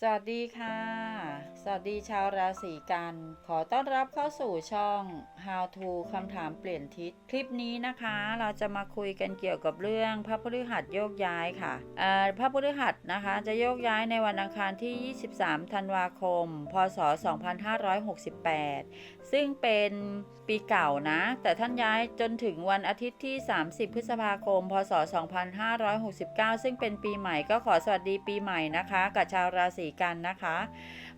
สวัสดีค่ะ สวัสดีชาวราศีกัน ขอต้อนรับเข้าสู่ช่อง How to คำถามเปลี่ยนทิศ คลิปนี้นะคะ เราจะมาคุยกันเกี่ยวกับเรื่องพระพฤหัสโยกย้ายค่ะเอ่อพระพฤหัสนะคะ จะโยกย้ายในวันอังคารที่ 23 ธันวาคม พศ 2568 ซึ่งเป็นปีเก่านะ แต่ท่านย้ายจนถึงวันอาทิตย์ที่ 30 พฤษภาคม พศ 2569 ซึ่งเป็นปีใหม่ก็ขอสวัสดีปีใหม่นะคะ กับชาวราศีกันนะคะ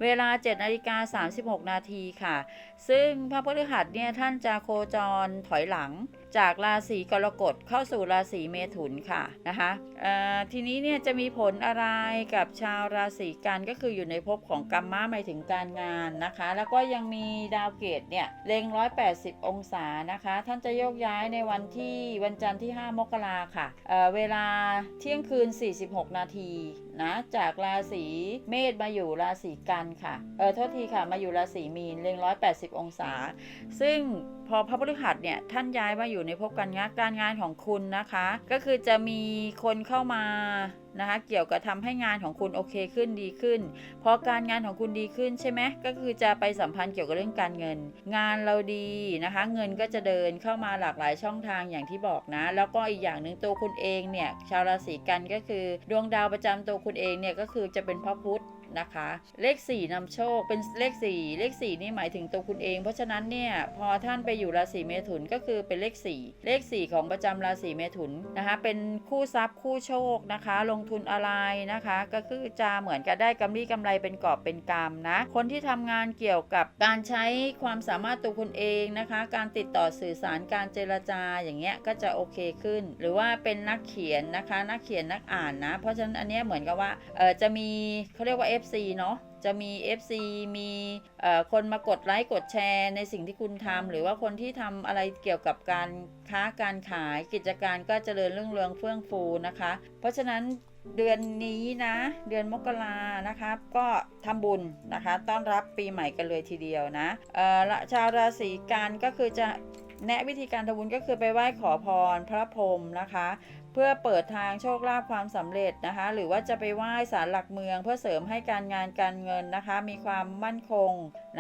เวลา7นาฬิกา36 นาทีค่ะ ซึ่งพระพฤหัสเนี่ยท่านจะโคจรถอยหลัง จากราศีกรกฎเข้าสู่ราศีเมถุนค่ะนะคะทีนี้เนี่ยจะมีผลอะไรกับชาวราศีกันก็คืออยู่ในภพของกัมมะหมายถึงการงานนะคะ แล้วก็ยังมีดาวเกตเนี่ยเล็ง 180 องศานะคะ ท่านจะโยกย้ายในวันที่วันจันทร์ที่ 5 มกราค่ะเเวลาเที่ยงคืน 46 นาทีนะจากราศีเมษมาอยู่ราศีกันค่ะเออโทษทีค่ะมาอยู่ราศีมีนเล็ง 180 องศา ซึ่งพอพระพฤหัสเนี่ยท่านย้ายมาอยูู่่ในภพการงานการงานของคุณนะคะ ก็คือจะมีคนเข้ามานะคะเกี่ยวกับทำให้งานของคุณโอเคขึ้นดีขึ้น พอการงานของคุณดีขึ้นใช่ไหมก็คือจะไปสัมพันธ์เกี่ยวกับเรื่องการเงิน งานเราดีนะคะ เงินก็จะเดินเข้ามาหลากหลายช่องทางอย่างที่บอกนะ แล้วก็อีกอย่างหนึ่งตัวคุณเองเนี่ยชาวราศีกันก็คือ ดวงดาวประจำตัวคุณเองเนี่ยก็คือจะเป็นพระพุธ นะคะ เลข 4นำโชคเป็นเลข 4 เลข 4 นี่หมายถึงตัวคุณเอง เพราะฉะนั้นเนี่ยพอท่านไปอยู่ราศีเมถุนก็คือเป็นเลข 4 เลข 4 ของประจำราศีเมถุนนะคะ เป็นคู่ทรัพย์คู่โชคนะคะ ลงทุนอะไรนะคะ ก็คือจะเหมือนกับได้กำไรกำไรเป็นกอบเป็นกำนะ คนที่ทำงานเกี่ยวกับการใช้ความสามารถตัวคุณเองนะคะ การติดต่อสื่อสารการเจรจาอย่างเงี้ยก็จะโอเคขึ้น หรือว่าเป็นนักเขียนนะคะ นักเขียนนักอ่านนะ เพราะฉะนั้นอันนี้เหมือนกับว่าเออจะมีเขาเรียกว่า FC เนาะจะมี FC มีเอ่อคนมากดไลค์กดแชร์ในสิ่งที่คุณทำหรือว่าคนที่ทำอะไรเกี่ยวกับการค้าการขายกิจการก็เจริญรุ่งเรืองเฟื่องฟูนะคะ เพราะฉะนั้นเดือนนี้นะ เดือนมกรานะคะก็ทำบุญนะคะ ต้อนรับปีใหม่กันเลยทีเดียวนะเอ่อละชาวราศีกันก็คือจะแนะวิธีการทำบุญก็คือไปไหว้ขอพรพระพรหมนะคะเพื่อเปิดทางโชคลาภความสำเร็จนะคะ หรือว่าจะไปไหว้ศาลหลักเมือง เพื่อเสริมให้การงานการเงินนะคะ มีความมั่นคง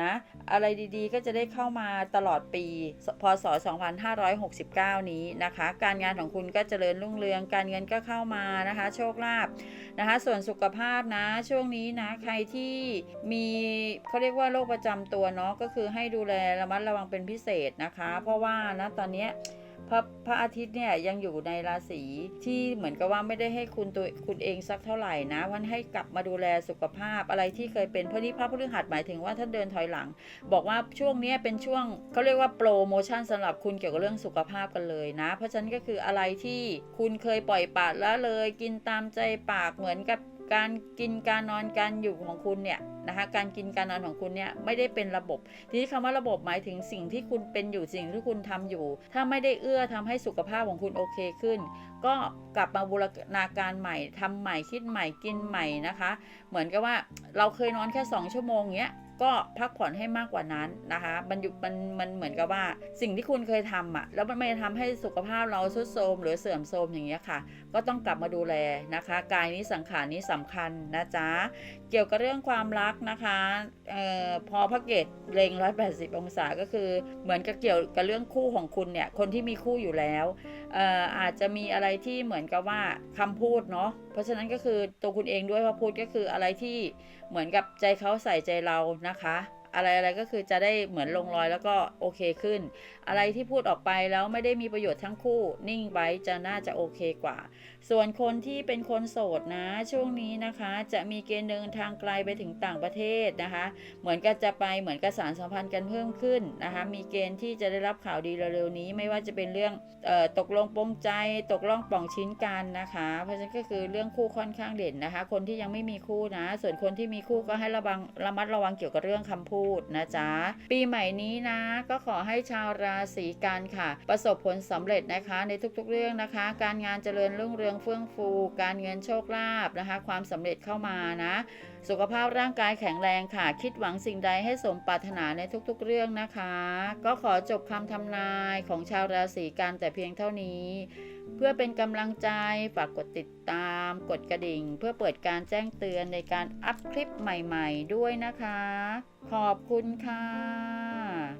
นะอะไรดีๆ ก็จะได้เข้ามาตลอดปี พศ 2569 นี้นะคะ การงานของคุณก็เจริญรุ่งเรือง การเงินก็เข้ามานะคะ โชคลาภนะคะ ส่วนสุขภาพนะ ช่วงนี้นะใครที่มีเขาเรียกว่าโรคประจำตัวเนาะก็คือให้ดูแลระมัดระวังเป็นพิเศษนะคะ เพราะว่านะตอนนี้ พระพระอาทิตย์เนี่ยยังอยู่ในราศีที่เหมือนกับว่าไม่ได้ให้คุณตัวคุณเองสักเท่าไหร่นะวันให้กลับมาดูแลสุขภาพอะไรที่เคยเป็นเพราะนี่พระพฤหัสหมายถึงว่าท่านเดินถอยหลัง บอกว่าช่วงนี้เป็นช่วงเขาเรียกว่าโปรโมชั่นสำหรับคุณเกี่ยวกับเรื่องสุขภาพกันเลยนะ เพราะฉะนั้นก็คืออะไรที่คุณเคยปล่อยปละละเลยกินตามใจปากเหมือนกับ การกินการนอนการอยู่ของคุณเนี่ยนะคะการกินการนอนของคุณเนี่ยไม่ได้เป็นระบบ ทีนี้คำว่าระบบหมายถึงสิ่งที่คุณเป็นอยู่สิ่งที่คุณทำอยู่ ถ้าไม่ได้เอื้อทำให้สุขภาพของคุณโอเคขึ้น ก็กลับมาบูรณาการใหม่ทำใหม่คิดใหม่กินใหม่นะคะ เหมือนกับว่าเราเคยนอนแค่ 2 ชั่วโมงเงี้ย ก็พักผ่อนให้มากกว่านั้นนะคะ มันอยู่มันมันเหมือนกับว่าสิ่งที่คุณเคยทำอะ่ะ แล้วมันไม่ทำให้สุขภาพเราทรุดโทรมหรือเสื่อมโทรมอย่างเงี้ยค่ะ ก็ต้องกลับมาดูแลนะคะ กายนี้สังขารนี้สำคัญนะจ๊ะ เกี่ยวกับเรื่องความรักนะคะเอ่อพอพระเกตเลง180 องศาก็คือเหมือนกับเกี่ยวกับเรื่องคู่ของคุณเนี่ย คนที่มีคู่อยู่แล้วเอ่ออาจจะมีอะไรที่เหมือนกับว่าคำพูดเนาะ ราะฉะนั้นก็คือตัวคุณเองด้วยพระพูดก็คืออะไรที่เหมือนกับใจเขาใส่ใจเรานะคะ อะไรอะไรก็คือจะได้เหมือนลงรอยแล้วก็โอเคขึ้น อะไรที่พูดออกไปแล้วไม่ได้มีประโยชน์ทั้งคู่ นิ่งไว้จะน่าจะโอเคกว่า ส่วนคนที่เป็นคนโสดนะ ช่วงนี้นะคะจะมีเกณฑ์เดินทางไกลไปถึงต่างประเทศนะคะ เหมือนกับจะไปเหมือนกับสารสัมพันธ์กันเพิ่มขึ้นนะคะมีเกณฑ์ที่จะได้รับข่าวดีเร็วๆนี้ไม่ว่าจะเป็นเรื่องออตกลงปรงใจตกลงป่องชิ้นกันนะคะ เพราะฉะนั้นก็คือเรื่องคู่ค่อนข้างเด่นนะคะ คนที่ยังไม่มีคู่นะ ส่วนคนที่มีคู่ก็ให้ระวังระมัดระวังเกี่ยวกับเรื่องคำพูดนะจ๊ะ ปีใหม่นี้นะ ก็ขอให้ชาวราศีกันค่ะ ประสบผลสำเร็จนะคะ ในทุกๆเรื่องนะคะ การงานเจริญรุ่งเรืองเฟื่องฟู การเงินโชคลาภนะคะ ความสำเร็จเข้ามานะ สุขภาพร่างกายแข็งแรงค่ะ คิดหวังสิ่งใดให้สมปรารถนาในทุกๆเรื่องนะคะ ก็ขอจบคำทำนายของชาวราศีกันแต่เพียงเท่านี้ เพื่อเป็นกำลังใจฝากกดติดตาม กดกระดิ่ง เพื่อเปิดการแจ้งเตือนในการอัพคลิปใหม่ ๆ ด้วยนะคะ ขอบคุณค่ะ